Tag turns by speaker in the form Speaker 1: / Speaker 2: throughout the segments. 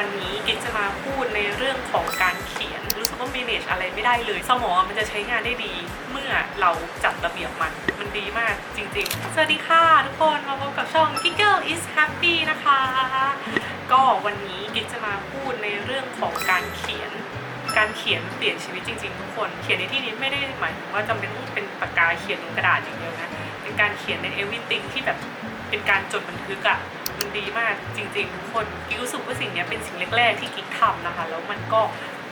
Speaker 1: วันนี้กิ๊กจะมาพูดในเรื่องของการเขียนรู้สึกว่า manage อะไรไม่ได้เลย สมองมันจะใช้งานได้ดี เมื่อเราจัดระเบียบมัน มันดีมากจริงๆ สวัสดีค่ะทุกคนมาพบกับช่อง Giggle is happy นะคะ ก็วันนี้กิ๊กจะมาพูดในเรื่องของการเขียน การเขียนเปลี่ยนชีวิตจริงๆ ทุกคน เขียนในที่นี้ไม่ได้หมายถึงว่าจำเป็นต้องเป็นปากกาเขียนบนกระดาษอย่างเดียวนะเป็นการเขียนใน everything ที่แบบเป็นการจดบันทึกอะ มันดีมากจริงๆทุกคนกิ๊กรู้สึกว่าสิ่งนี้เป็นสิ่งแรกๆที่กิ๊กทำนะคะ แล้วมันก็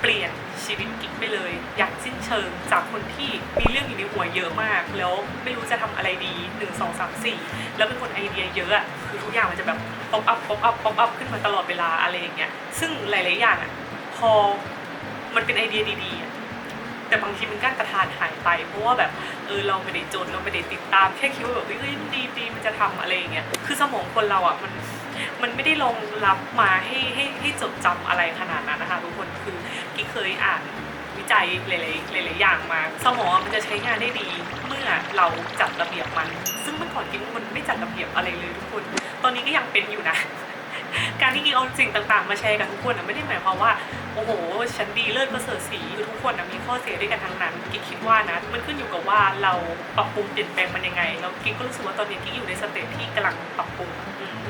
Speaker 1: เปลี่ยนชีวิตกิ๊กไปเลย อย่างสิ้นเชิงจากคนที่มีเรื่องอยู่ในหัวเยอะมาก แล้วไม่รู้จะทำอะไรดี 1 2 3 4 แล้วเป็นคนไอเดียเยอะอะคือทุกอย่างมันจะแบบป๊อปอัพป๊อปอัพป๊อปอัพขึ้นมาตลอดเวลาอะไรอย่างเงี้ยซึ่งหลายๆอย่างอะพอมันเป็นไอเดียดีๆแต่บางทีมันกั้นกระทานหายไป เพราะว่าแบบเออเราไม่ได้จนเราไม่ได้ติดตามแค่คิดว่าแบบเฮ้ยมันดีดีมันจะทำอะไรอย่างเงี้ยคือสมองคนเราอะมัน มันไม่ได้รองรับมาให้ให้ให้จดจำอะไรขนาดนั้นนะคะทุกคนคือกิ๊กเคยอ่านวิจัยหลายๆหลายๆอย่างมา สมองมันจะใช้งานได้ดี เมื่อเราจัดระเบียบมัน ซึ่งเมื่อก่อนกิ๊กเป็นคนไม่จัดระเบียบอะไรเลยทุกคน ตอนนี้ก็ยังเป็นอยู่นะการที่กิ๊กเอาสิ่งต่างๆ มาแชร์กับทุกคนนะไม่ได้หมายความว่าโอ้โหฉันดีเลิศประเสริฐสีคือทุกคนนะมีข้อเสียด้วยกันทั้งนั้นกิ๊กคิดว่านะมันขึ้นอยู่กับว่าเราปรับปรุงเปลี่ยนแปลงมันยังไงแล้วกิ๊กก็รู้สึกว่าตอนนี้กิ๊กอยู่ในสเตจที่กำลังปรับปรุง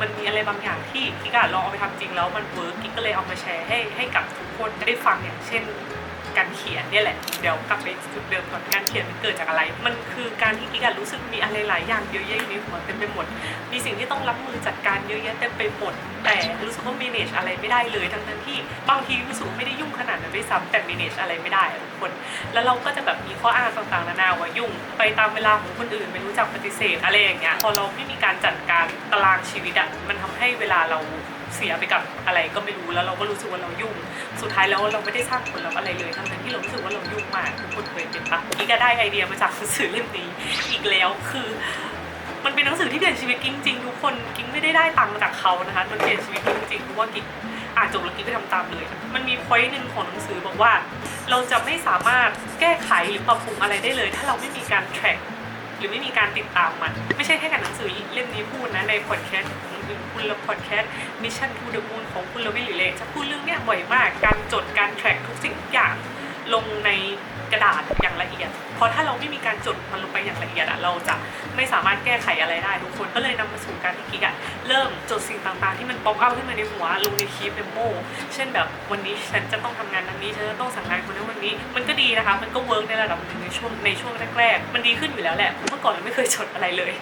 Speaker 1: มันมีอะไรบางอย่างที่กิ๊กอะลองเอาไปทำจริงแล้วมันเวิร์กกิ๊กก็เลยเอามาแชร์ให้ให้กับทุกคนได้ฟังอย่างเช่น การเขียนเนี่ยแหละ เดี๋ยวกลับไปจุดเดิมก่อนการเขียนมันเกิดจากอะไร มันคือการที่กิ๊กอะรู้สึกมีอะไรหลายอย่างเยอะแยะอยู่ในหัวเต็มไปหมด มีสิ่งที่ต้องรับมือจัดการเยอะแยะเต็มไปหมด แต่รู้สึกว่า manage อะไรไม่ได้เลยทั้งนั้นที่บางทีรู้สึกว่าไม่ได้ยุ่งขนาดนั้นด้วยซ้ำแต่ manage อะไรไม่ได้ทุกคน แล้วเราก็จะแบบมีข้ออ้างต่างๆนานาว่ายุ่ง ไปตามเวลาของคนอื่นไม่รู้จักปฏิเสธอะไรอย่างเงี้ย พอเราไม่มีการจัดการตารางชีวิตอะมันทำให้เวลาเรา เสียไปกับอะไรก็ไม่รู้แล้วเราก็รู้สึกว่าเรายุ่ง สุดท้ายแล้วเราไม่ได้สร้างผลลัพธ์อะไรเลยทั้งนั้นที่เรารู้สึกว่าเรายุ่งมากทุกคนเคยเป็นปะอีกก็ได้ไอเดียมาจากหนังสือเล่มนี้อีกแล้วคือ มันเป็นหนังสือที่เปลี่ยนชีวิตกิ๊งจริงทุกคนกิ๊งไม่ได้ได้ตังค์มาจากเขานะคะมันเปลี่ยนชีวิตกิ๊งจริงเพราะว่ากิ๊งอ่านจบแล้วกิ๊งไปทำตามเลย มันมีพอยต์หนึ่งของหนังสือบอกว่า เราจะไม่สามารถแก้ไขหรือปรับปรุงอะไรได้เลย ถ้าเราไม่มีการ track หรือไม่มีการติดตามมัน ไม่ใช่แค่กับหนังสือเล่มนี้พูดนะในพอดแคสต์ ของคุณละพอดแคสต์ Mission to the Moon ของคุณละวิลลิเลจะพูดเรื่องเนี้ยบ่อยมาก การจดการ track ทุกสิ่งทุกอย่างลงในกระดาษอย่างละเอียด เพราะถ้าเราไม่มีการจดมันลงไปอย่างละเอียดอะเราจะไม่สามารถแก้ไขอะไรได้ทุกคนก็เลยนำมาสู่การที่กิ๊กอะเริ่มจดสิ่งต่างๆ ที่มันป๊อปอัพขึ้นมาในหัวลงในคีฟเมโมเช่นแบบวันนี้ฉันจะต้องทำงานนั้นนี้ฉันจะต้องสั่งงานคนนั้นวันนี้ มันก็ดีนะคะ มันก็เวิร์กในระดับหนึ่งในช่วงในช่วงแรกๆมันดีขึ้นอยู่แล้วแหละเพราะเมื่อก่อนเราไม่เคยจดอะไรเลย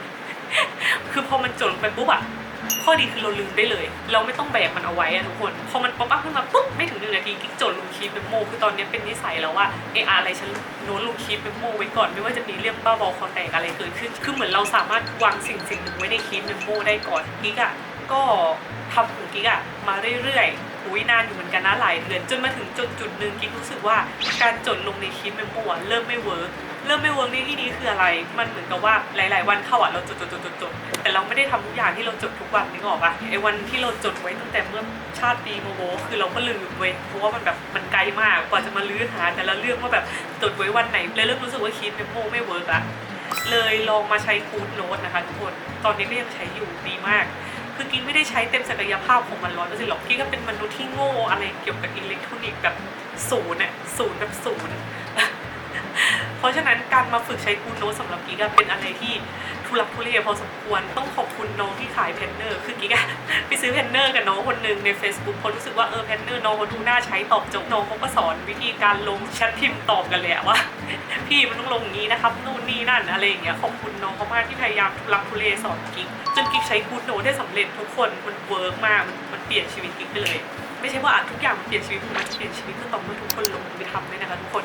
Speaker 1: คือพอมันจดลงไปปุ๊บอะ ข้อดีคือเราลืมได้เลย เราไม่ต้องแบกมันเอาไว้อะทุกคนพอมันป๊อปอัพขึ้นมาปุ๊บไม่ถึงหนึ่งนาทีกิ๊กจดลงคีย์เป็นโมคือตอนนี้เป็นนิสัยแล้วว่าเอออะไรฉันโน้ตลงคีย์เป็นโมไว้ก่อนไม่ว่าจะมีเรื่องบ้าบอคอแตกอะไรเกิดขึ้นคือเหมือนเราสามารถวางสิ่งสิ่งหนึ่งไว้ในคีย์เป็นโมได้ก่อนกิ๊กอะก็ทำของกิ๊กอะมาเรื่อยๆอุ้ยนานอยู่เหมือนกันนะหลายเดือนจนมาถึงจุดจุดหนึ่งกิ๊กรู้สึกว่าการจดลงในคีย์เป็นโมเริ่มไม่เวิร์ก เริ่มไม่เวิร์กในที่นี้คืออะไร มันเหมือนกับว่าหลาย ๆ วันเข้าอะเราจดจดจดจดจดแต่เราไม่ได้ทำทุกอย่างที่เราจดทุกวันนึกออกปะไอ้วันที่เราจดไว้ตั้งแต่เมื่อชาติปีโมโมคือเราก็ลืมเว้ยเพราะว่ามันแบบมันไกลมากกว่าจะมาลื้อหา แต่ละเรื่องว่าแบบจดไว้วันไหนเลยเริ่มรู้สึกว่าคิดเมโมไม่เวิร์กอะเลยลองมาใช้คูดโน้ตนะคะทุกคนตอนนี้ก็ยังใช้อยู่ดีมากคือกิ๊กไม่ได้ใช้เต็มศักยภาพของมันร้อยเปอร์เซ็นต์หรอกกิ๊กก็เป็นมนุษย์ที่โง่อะไรเกี่ยวกับอิเล็กทรอนิกส์แบบศูนย์อะศูนย์แบบศูนย์ เพราะฉะนั้นการมาฝึกใช้กูโน้ตสำหรับกิ๊กเป็นอะไรที่ทุลักทุเลพอสมควรต้องขอบคุณน้องที่ขายเพนเนอร์ คือกิ๊กไปซื้อเพนเนอร์กับน้องคนหนึ่งใน Facebook เพราะรู้สึกว่าเออเพนเนอร์น้องเขาดูน่าใช้ตอบโจทย์น้องเขาก็สอนวิธีการลงแชทพิมพ์ตอบกันเลยอะว่า พี่มันต้องลงอย่างนี้นะครับนู่นนี่นั่นอะไรอย่างเงี้ยขอบคุณน้องเขามากที่พยายามทุลักทุเลสอนกิ๊กจนกิ๊กใช้กูโน้ตได้สำเร็จทุกคนมันเวิร์กมากมันมันเปลี่ยนชีวิตกิ๊กไปเลย ไม่ใช่ว่าทุกอย่างมันเปลี่ยนชีวิตมันจะเปลี่ยนชีวิตก็ต่อเมื่อทุกคนลงมือทำด้วยนะคะทุกคน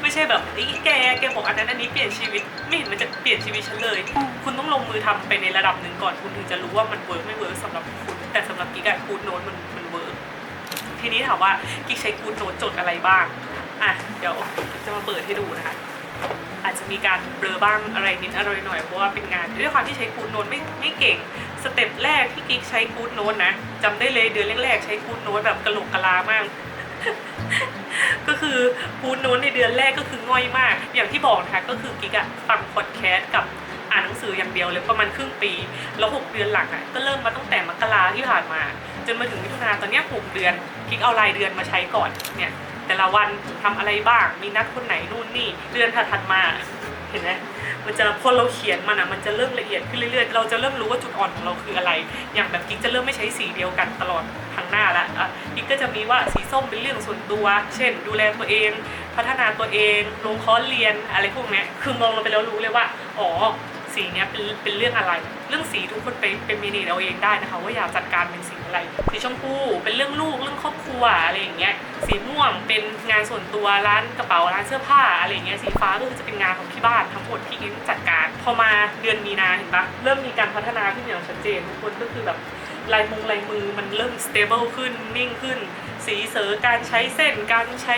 Speaker 1: ไม่ใช่แบบไอ้แกแกบอกอันนั้นอันนี้เปลี่ยนชีวิตไม่เห็นมันจะเปลี่ยนชีวิตฉันเลย คุณต้องลงมือทำไปในระดับหนึ่งก่อนคุณถึงจะรู้ว่ามันเวิร์กไม่เวิร์กสำหรับคุณแต่สำหรับกิ๊กอะกูดโน้ตมันมันเวิร์กทีนี้ถามว่ากิ๊กใช้กูดโน้ตจดอะไรบ้างอะเดี๋ยวกิ๊กจะมาเปิดให้ดูนะคะอาจจะมีการเบลอบ้างอะไรนิดอะไรหน่อยเพราะว่าเป็นงานด้วยความที่ใช้กูดโน้ตไม่ไม่เก่งสเต็ปแรกที่กิ๊กใช้กูดโน้ตนะจำได้เลยเดือนแรกๆใช้กูดโน้ตแบบกระโหลกกะลามาก ก็คือพูดโน้นในเดือนแรกก็คือง่อยมาก อย่างที่บอกนะคะก็คือกิกอะฟังพอดแคสต์กับอ่านหนังสืออย่างเดียวเลยประมาณครึ่งปี แล้วหกเดือนหลังอะก็เริ่มมาตั้งแต่มกราที่ผ่านมา จนมาถึงมิถุนาตอนนี้หกเดือนกิกเอารายเดือนมาใช้ก่อนเนี่ยแต่ละวันทำอะไรบ้างมีนัดคนไหนนู่นนี่เดือนถัดมา เห็นไหมมันจะพอเราเขียนมันอะมันจะเริ่มละเอียดขึ้นเรื่อยๆ เราจะเริ่มรู้ว่าจุดอ่อนของเราคืออะไร อย่างแบบกิ๊กจะเริ่มไม่ใช้สีเดียวกันตลอดทางหน้าละอะกิ๊กก็จะมีว่าสีส้มเป็นเรื่องส่วนตัว เช่น ดูแลตัวเอง พัฒนาตัวเองลงคอร์สเรียนอะไรพวกเนี้ยคือมองลงไปแล้วรู้เลยว่า อ๋อสีเนี้ยเป็นเป็นเรื่องอะไร เรื่องสีทุกคนไปเป็นมินิเอาเองได้นะคะว่าอยากจัดการเป็นสีอะไร สีชมพูเป็นเรื่องลูกเรื่องครอบครัวอะไรอย่างเงี้ยสีม่วงเป็นงานส่วนตัวร้านกระเป๋าร้านเสื้อผ้าอะไรอย่างเงี้ยสีฟ้าก็คือจะเป็นงานของที่บ้านทั้งหมดที่อินจัดการ พอมาเดือนมีนาเห็นปะเริ่มมีการพัฒนาขึ้นอย่างชัดเจนทุกคนก็คือแบบลายมงลายมือมันเริ่ม stable ขึ้นนิ่งขึ้น สีเสือการใช้เส้นการใช้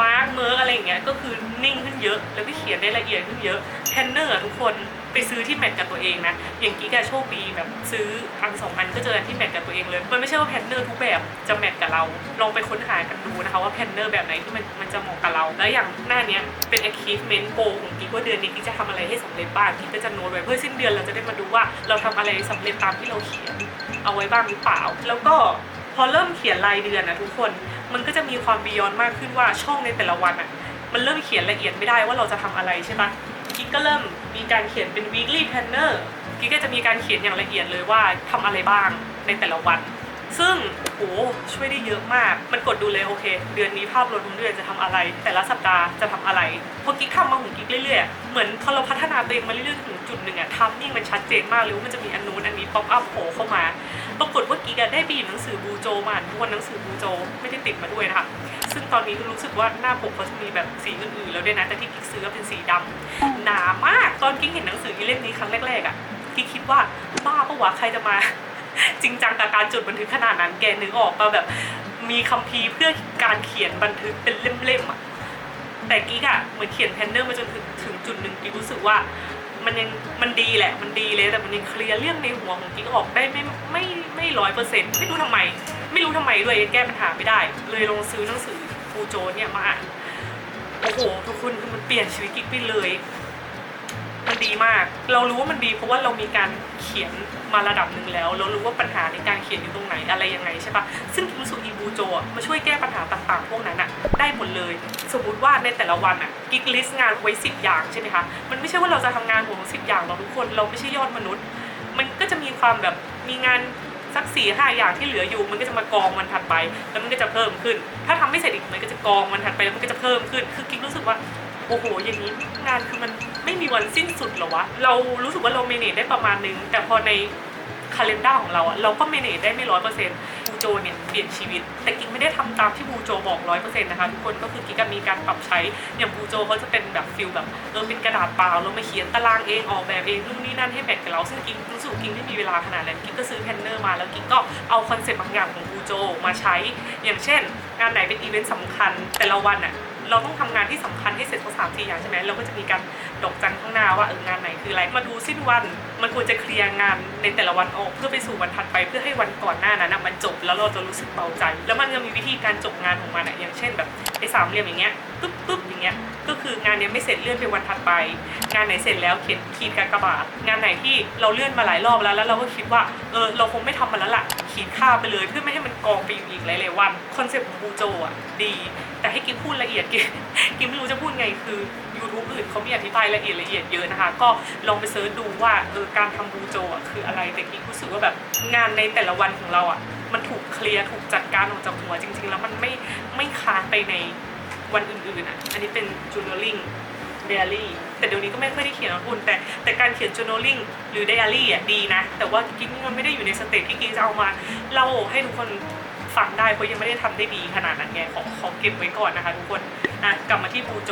Speaker 1: มาร์กเมิร์อะไรอย่างเงี้ยก็คือนิ่งขึ้นเยอะ แล้วก็เขียนได้ละเอียดขึ้นเยอะแพนเนอร์ทุกคน ไปซื้อที่แมทกับตัวเองนะ อย่างกิ๊กอะโชคดีแบบซื้ออันสองอันก็เจอที่แมทกับตัวเองเลย มันไม่ใช่ว่าแพนเนอร์ทุกแบบจะแมทกับเรา ลองไปค้นหากันดูนะคะว่าแพนเนอร์แบบไหนที่มันมันจะเหมาะกับเรา แล้วอย่างหน้าเนี้ยเป็น achievement goal ของกิ๊กว่าเดือนนี้กิ๊กจะทำอะไรให้สำเร็จบ้างกิ๊กก็จะโน้ตไว้เพื่อสิ้นเดือนเราจะได้มาดูว่าเราทำอะไรสำเร็จตามที่เราเขียนเอาไว้บ้างหรือเปล่า แล้วก็พอเริ่มเขียนรายเดือนนะทุกคน มันก็จะมีความบียอนมากขึ้นว่าช่องในแต่ละวันอะ มันเริ่มเขียนละเอียดไม่ได้ว่าเราจะทำอะไรใช่ปะ กิ๊กก็เริ่มมีการเขียนเป็น weekly planner กิ๊กก็จะมีการเขียนอย่างละเอียดเลยว่าทำอะไรบ้างในแต่ละวัน ซึ่งโอ้ช่วยได้เยอะมาก มันกดดูเลยโอเค เดือนนี้ภาพรวมของเดือนจะทำอะไร แต่ละสัปดาห์จะทำอะไรพอกิ๊กทำมาของกิ๊กเรื่อยๆ เหมือนพอเราพัฒนาตัวเองมาเรื่อยๆถึงจุดหนึ่งอะทัมมิ่งมันชัดเจนมากเลยว่ามันจะมีอันนู้นอันนี้ป๊อปอัพโผล่เข้ามา ปรากฏว่ากิ๊กอะได้บีบหนังสือบูโจมาอ่านทุกวันหนังสือบูโจไม่ได้ติดมาด้วยนะคะซึ่งตอนนี้รู้สึกว่าหน้าปกเขาจะมีแบบสีอื่นๆแล้วด้วยนะแต่ที่กิ๊กซื้อเป็นสีดำหนามากตอนกิ๊กเห็นหนังสือเล่มนี้ครั้งแรกๆอะกิ๊กคิดว่าบ้าปะวะใครจะมา จริงจังกับการจดบันทึกขนาดนั้นแกนึกออกป่ะแบบมีคัมภีร์เพื่อการเขียนบันทึกเป็นเล่มๆอะแต่กิ๊กอะเหมือนเขียนแพนเนอร์มาจนถึงถึงจุดหนึ่งกิ๊กรู้สึกว่า มันยังมันดีแหละ มันดีเลยแต่มันยังเคลียร์เรื่องในหัวของกิ๊กออกได้ไม่ไม่ไม่ร้อยเปอร์เซ็นต์ไม่รู้ทำไม ไม่รู้ทำไมด้วยแก้ปัญหาไม่ได้ เลยลงซื้อหนังสือฟูโจเนี่ยมาอ่านโอ้โหทุกคนคือมันเปลี่ยนชีวิตกิ๊กไปเลย มันดีมาก เรารู้ว่ามันดีเพราะว่าเรามีการเขียนมาระดับหนึ่งแล้ว เรารู้ว่าปัญหาในการเขียนอยู่ตรงไหนอะไรยังไงใช่ปะซึ่งรู้สึกอีบูโจมาช่วยแก้ปัญหาต่างๆ พวกนั้นอะได้หมดเลย สมมติว่าในแต่ละวันอะ กิ๊กลิสต์งานไว้สิบอย่างใช่ไหมคะ มันไม่ใช่ว่าเราจะทำงานหัวสิบอย่างเราทุกคนเราไม่ใช่ยอดมนุษย์ มันก็จะมีความแบบมีงานสักสี่ห้าอย่างที่เหลืออยู่ มันก็จะมากองวันถัดไป แล้วมันก็จะเพิ่มขึ้น ถ้าทำไม่เสร็จอีกมันก็จะกองวันถัดไปแล้วมันก็จะเพิ่มขึ้น คือกิ๊กรู้สึกว่าโอ้โหอย่างนี้งานคือมันไม่มีวันสิ้นสุดเหรอวะเรารู้สึกว่าเราเมเนจได้ประมาณนึงแต่พอในคาล endar ของเราอะเราก็เมเนจได้ไม่ร้อยเปอร์เซ็นต์ โจเนี่ยเปลี่ยนชีวิต แต่กิ๊กไม่ได้ทำตามที่บูโจบอกร้อยเปอร์เซ็นต์นะคะทุกคนก็คือกิ๊กก็มีการปรับใช้อย่างบูโจเขาจะเป็นแบบฟิลแบบเออเป็นกระดาษเปล่าแล้วมาเขียนตารางเองออกแบบเองนู่นนี่นั่นให้แมทกับเราซึ่งกิ๊กรู้สึกกิ๊กไม่มีเวลาขนาดนั้นกิ๊กก็ซื้อแพนเนอร์มาแล้วกิ๊กก็เอาคอนเซ็ปต์บางอย่างของบูโจมาใช้ อย่างเช่น งานไหนเป็นอีเวนต์สำคัญแต่ละวันอะ เราต้องทำงานที่สำคัญให้เสร็จทั้งสามสี่อย่างใช่ไหมเราก็จะมีการดอกจันข้างหน้าว่าเอองานไหนคืออะไรมาดูสิ้นวัน มันควรจะเคลียร์งานในแต่ละวันออกเพื่อไปสู่วันถัดไปเพื่อให้วันก่อนหน้านั้นมันจบแล้วเราจะรู้สึกเบาใจ แล้วมันจะมีวิธีการจบงานของมันอะอย่างเช่นแบบไอ้สามเหลี่ยมอย่างเงี้ยปึ๊บปึ๊บอย่างเงี้ยก็คืองานเนี้ยไม่เสร็จเลื่อนไปวันถัดไป งานไหนเสร็จแล้วเขียนขีดกากบาทงานไหนที่เราเลื่อนมาหลายรอบแล้วแล้วเราก็คิดว่าเออเราคงไม่ทำมันแล้วล่ะขีดค่าไปเลยเพื่อไม่ให้มันกองไปอยู่อีกหลายๆวันคอนเซ็ปต์ของบูโจอะดี แต่ให้กิมพูดละเอียดกิมไม่รู้จะพูดไงคือ YouTube อื่นเขามีอธิบายละเอียดละเอียดเยอะนะคะ ก็ลองไปเซิร์ชดูว่าเออการทำบูโจอะคืออะไรแต่กิมรู้สึกว่าแบบงานในแต่ละวันของเราอะมันถูกเคลียร์ถูกจัดการออกจากหัวจริง ๆ แล้วมันไม่ไม่ค้างไปในวันอื่นๆอะอันนี้เป็น journaling diary แต่เดี๋ยวนี้ก็ไม่ค่อยได้เขียนนะคุณแต่แต่การเขียน journaling หรือ diary อะดีนะ แต่ว่ากิ๊กมันไม่ได้อยู่ในสเตจที่กิ๊กจะเอามาเล่าให้ทุกคน ฟังได้เพราะยังไม่ได้ทำได้ดีขนาดนั้นไงขอขอเก็บไว้ก่อนนะคะ ทุกคนอะกลับมาที่ปูโจ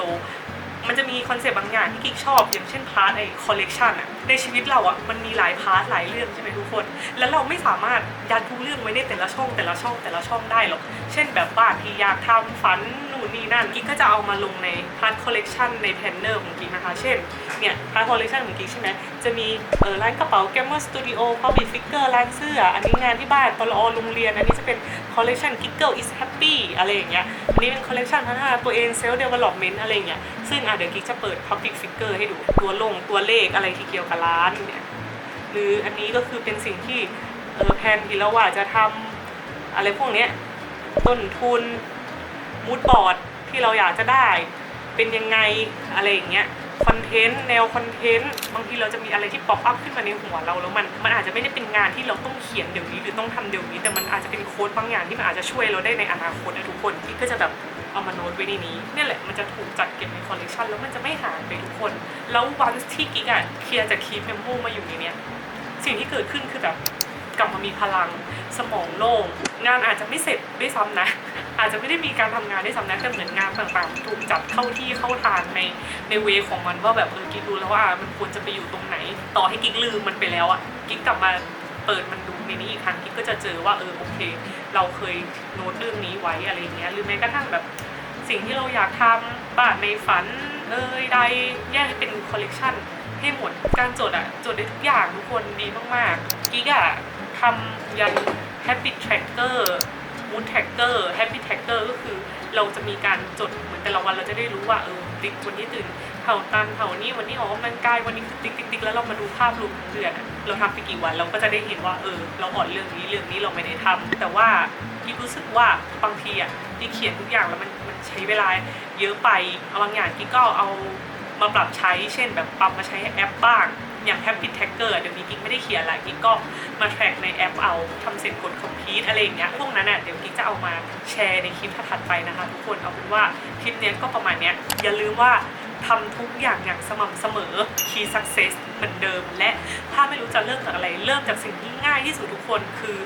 Speaker 1: มันจะมีคอนเซปต์บางอย่างที่กิ๊กชอบอย่างเช่นพาร์ทไอคอลเลกชันอะในชีวิตเราอะมันมีหลายพาร์ทหลายเรื่องใช่ไหมทุกคน แล้วเราไม่สามารถยัดทุกเรื่องไว้ในแต่ละช่องแต่ละช่องแต่ละช่องได้หรอก เช่นแบบบ้านที่อยากทำฝันนู่นนี่นั่นกิ๊กก็จะเอามาลงในพาร์ทคอลเลกชันในแพนเนอร์ของกิ๊กนะคะ เช่นเนี่ยพาร์ทคอลเลกชันของกิ๊กใช่ไหมจะมีเออร้านกระเป๋าแกมเมอร์สตูดิโอพอบิฟิกเกอร์ร้านเสื้ออันนี้งานที่บ้านปลอโรงเรียน อันนี้จะเป็นคอลเลกชันกิ๊กเกิลอิสแฮปปี้อะไรอย่างเงี้ยอันนี้เป็นคอลเลกชันพัฒนาตัวเองเซลล์เดเวล็อปเมนต์อะไรอย่างเงี้ยซึ่งเดี๋ยวกิ๊กจะเปิด Public Figure ให้ดูตัวลงตัวเลขอะไรที่เกี่ยวกับร้านเนี่ยหรืออันนี้ก็คือเป็นสิ่งที่เออแพนที่เราว่าจะทำอะไรพวกเนี้ยต้นทุนมูดบอร์ดที่เราอยากจะได้เป็นยังไงอะไรอย่างเงี้ยคอนเทนต์แนวคอนเทนต์บางทีเราจะมีอะไรที่ป๊อปอัพขึ้นมาในหัวเราแล้วมันมันอาจจะไม่ได้เป็นงานที่เราต้องเขียนเดี๋ยวนี้หรือต้องทำเดี๋ยวนี้ แต่มันอาจจะเป็นโค้ดบางอย่างที่มันอาจจะช่วยเราได้ในอนาคตนะทุกคนที่ก็จะแบบ เอามาโน้ตไว้ในนี้เนี่ยแหละมันจะถูกจัดเก็บในคอลเลกชันแล้วมันจะไม่หายไปทุกคน แล้ววันที่กิ๊กอะเคลียร์จากคีฟเมมโมมาอยู่ในเนี้ยสิ่งที่เกิดขึ้นคือแบบกลับมามีพลังสมองโล่งงานอาจจะไม่เสร็จด้วยซ้ำนะ อาจจะไม่ได้มีการทำงานด้วยซ้ำนะแต่เหมือนงานต่างๆ ถูกจัดเข้าที่เข้าทางในในเวของมันว่าแบบเออกิ๊กรู้แล้วว่ามันควรจะไปอยู่ตรงไหน ต่อให้กิ๊กลืมมันไปแล้วอะกิ๊กกลับมา เปิดมันดูในนี้อีกครั้งกิ๊กก็จะเจอว่าเออโอเค เราเคยโน้ตเรื่องนี้ไว้อะไรเงี้ยหรือแม้กระทั่งแบบสิ่งที่เราอยากทำบ้านในฝันเอ้ยใดแยกให้เป็นคอลเลกชันให้หมดการจดอะจดได้ทุกอย่างทุกคนดีมากๆกิ๊กอะทำยัน habit tracker mood tracker habit tracker ก็คือเราจะมีการจดเหมือนแต่ละวันเราจะได้รู้ว่าเออติ๊กวันนี้ตื่นเท่าตันเท่านี้วันนี้ออกกำลังกายวันนี้คือติ๊กติ๊กติ๊กแล้วเรามาดูภาพรวมของเดือนอะ เราทำไปกี่วันเราก็จะได้เห็นว่าเออ เราอ่อนเรื่องนี้เรื่องนี้เราไม่ได้ทำแต่ว่ากิ๊กรู้สึกว่าบางทีอะที่เขียนทุกอย่างแล้วมันมันใช้เวลาเยอะไปเอาบางอย่างกิ๊ก็เอามาปรับใช้ เช่น แบบปรับมาใช้แอปบ้าง อย่าง Habit Tracker เดี๋ยวนี้กิ๊กไม่ได้เขียนละกิ๊กก็มาแทร็กในแอปเอาทำเสร็จกด complete อะไรอย่างเงี้ย พวกนั้นอะเดี๋ยวกิ๊กจะเอามาแชร์ในคลิปถัดไปนะคะ ทุกคน เอาเป็นว่าคลิปนี้ก็ประมาณเนี้ย อย่าลืมว่า ทำทุกอย่างอย่างสม่ำเสมอ key success เหมือนเดิม และถ้าไม่รู้จะเริ่มจากอะไร เริ่มจากสิ่งที่ง่ายที่สุดทุกคนคือ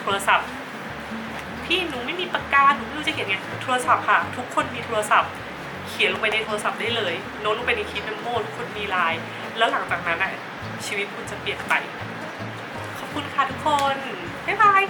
Speaker 1: โทรศัพท์พี่หนูไม่มีปากกาหนูไม่รู้จะเขียนไงโทรศัพท์ค่ะ ทุกคนมีโทรศัพท์ เขียนลงไปในโทรศัพท์ได้เลย โน้ตลงไปในคลิปเมมโมทุกคนมีไลน์แล้วหลังจากนั้นอะชีวิตคุณจะเปลี่ยนไป ขอบคุณค่ะทุกคน บ๊ายบาย